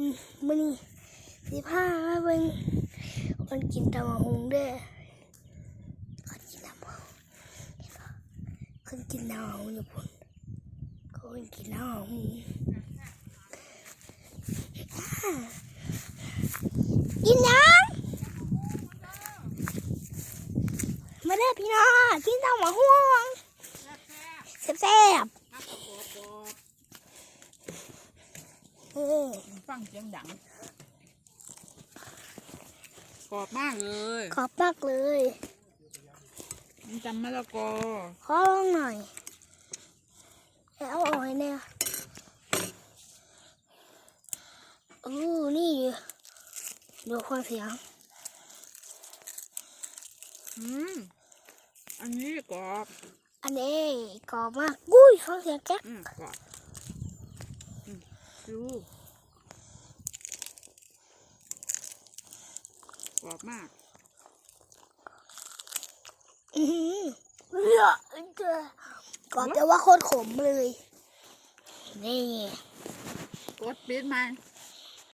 มมื้อนี้สิพามาเบิ่งคนกินตำบักหุ่งเด้อคนกินตำบักหุ่งคนกินตำบักหุ่งอยู่พุ่นคนกินตำบักหุ่งกินยังมาเด้อพี่น้องกินตำบักหุ่งแซ่บๆเออ ฟังเสียงดังกรอบมากเลยขอบมากเลยมันจำมะละกอขอลองหน่อยเอาออกให้เนี่ยโอ้นี่ดูความเสียงอืมอันนี้กรอบ อันนี้กรอบมากอุ้ยฟังเสียงแก๊กอืมกรอบอืม ดูกรอบมากอือหือเลือเจอกรอบแต่ว่าโคตรขมเลย นี่กดปิดไหม